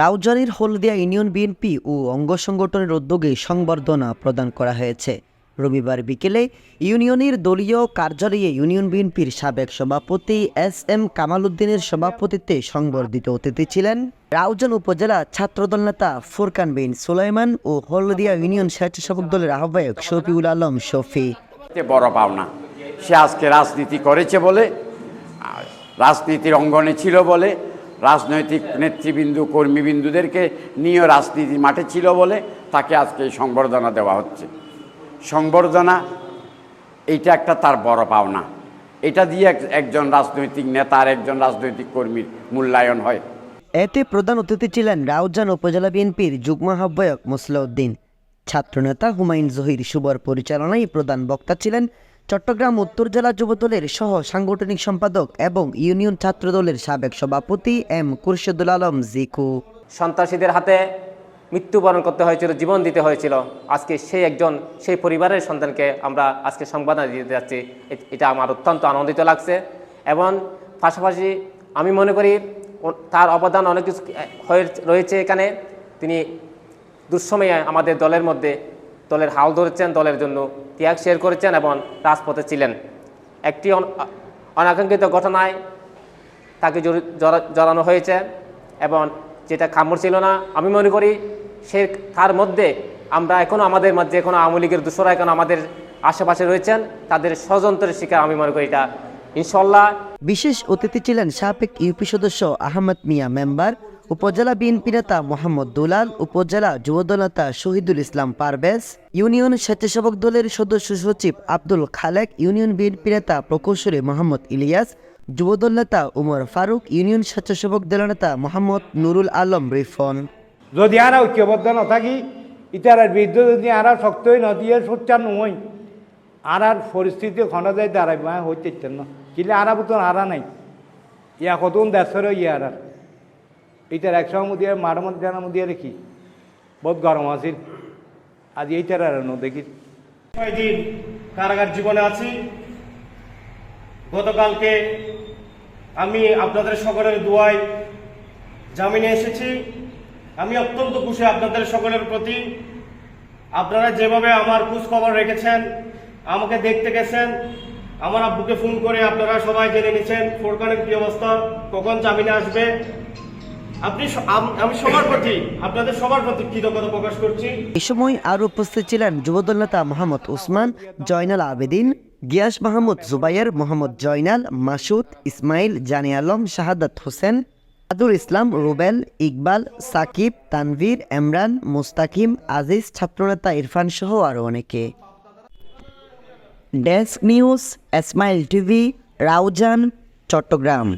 রাউজানির Haldia union BNP ও অঙ্গ সংগঠনের উদ্যোগে সংবর্ধনা প্রদান করা হয়েছে। রবিবার বিকেলে ইউনিয়নের দলীয় কার্যালয়ে ইউনিয়ন বিএনপির সাবেক সভাপতি এস এম কামাল উদ্দিনের সভাপতিত্বে সংবর্ধিত অতিথি ছিলেন রাউজান উপজেলা ছাত্রদল নেতা ফুরকান বিন সুলাইমান ও হলদিয়া ইউনিয়ন স্বেচ্ছাসেবক দলের আহ্বায়ক শফিউল আলম শফি। বড় পাওনা। সে আজকে রাজনীতি করেছে বলে রাজনীতির অঙ্গনে ছিল বলে রাজনৈতিক নেতৃবৃন্দু, কর্মীবৃন্দুদেরকে নিয়ে রাজনীতির মাঠে ছিল বলে তাকে আজকে এই সংবর্ধনা দেওয়া হচ্ছে। সংবর্ধনা, এইটা একটা তার বড় পাওনা। এটা দিয়ে এক- একজন রাজনৈতিক নেতা আর একজন রাজনৈতিক কর্মীর মূল্যায়ন হয়। এতে প্রধান অতিথি ছিলেন রাউজান উপজেলা বিএনপির যুগ্ম আহ্বায়ক মুসলাউদ্দিন। ছাত্রনেতা হুমায়ুন জহির শুভর পরিচালনায় প্রধান বক্তা ছিলেন চট্টগ্রাম উত্তর জেলা যুবদলের সহ সাংগঠনিক সম্পাদক এবং ইউনিয়ন ছাত্রদলের সাবেক সভাপতি এম কুরশেদুল আলম জিকু। সন্ত্রাসীদের হাতে মৃত্যুবরণ করতে হয়েছিল, জীবন দিতে হয়েছিল। আজকে সেই একজন, সেই পরিবারের সন্তানকে আমরা আজকে সংবাদ দিতে যাচ্ছি। এটা আমার অত্যন্ত আনন্দিত লাগছে। এবং পাশাপাশি আমি মনে করি তার অবদান অনেক কিছু হয়ে রয়েছে এখানে। তিনি দুঃসময়ে আমাদের দলের মধ্যে দলের হাল ধরেছেন, দলের জন্য ত্যাগ শেয়ার করেছেন এবং রাজপথে ছিলেন। একটি অনাকাঙ্ক্ষিত ঘটনায় তাকে জড়ি- জড়া- জড়ানো হয়েছে এবং যেটা কামড় ছিল না। আমি মনে করি সে তার মধ্যে আমরা এখনও আমাদের মধ্যে এখনও আওয়ামী লীগের দূষরা এখন আমাদের আশেপাশে রয়েছেন, তাদের ষড়যন্ত্রের শিকার আমি মনে করি এটা। ইনশাল্লাহ বিশেষ অতিথি ছিলেন সাবেক ইউপি সদস্য আহমদ মিয়া, মেম্বার উপজেলা বিএনপি নেতা মোহাম্মদ দুলাল, উপজেলা যুবদল নেতা শহীদুল ইসলাম পারভেজ, ইউনিয়ন স্বেচ্ছাসেবক দলের সদস্য সচিব আব্দুল খালেক, ইউনিয়ন বিএনপি নেতা প্রকৌশলী মোহাম্মদ ইলিয়াস, যুবদল নেতা উমর ফারুক, ইউনিয়ন স্বেচ্ছাসেবক দল নেতা মোহাম্মদ নুরুল আলম রিফন। যদি আরা ঐক্যবদ্ধ নথাকি ইতারার বিরুদ্ধে যদি আরা শক্তই নদীয়ে সোচ্চার নই আরার পরিস্থিতি খনা যায় দাঁড়াই মা হইতে না। কিন্তু আরা বুতন আরা নাই। ইয়া কতন দেশের ইয়ে আরার। এইটার একসঙ্গে মধ্যে মার মধ্যে জানার মধ্যে রেখি বহুত গরম আছিল আজ এইটার আর দেখি। ছয় দিন কারাগার জীবনে আছি। গতকালকে আমি আপনাদের সকলের দোয়ায় জামিনে এসেছি। আমি অত্যন্ত খুশি আপনাদের সকলের প্রতি। আপনারা যেভাবে আমার খোঁজ খবর রেখেছেন, আমাকে দেখতে গেছেন, আমার আব্বুকে ফোন করে আপনারা সবাই জেনে নিয়েছেন ফোরকানের কি অবস্থা, কখন জামিনে আসবে। এ সময় আরও উপস্থিত ছিলেন যুবদল নেতা মোহাম্মদ উসমান জয়নাল আবেদিন, গিয়াস মাহমুদ জুবাইর, মোহাম্মদ জয়নাল, মাসুদ ইসমাইল, জানি আলম, শাহাদাত হোসেন আদুল ইসলাম, রুবেল, ইকবাল, সাকিব, তানভীর এমরান মুস্তাকিম, আজিজ, ছাত্রনেতা ইরফান সহ আরও অনেকে। Desk news, Esmail TV, Raozan, Chattogram.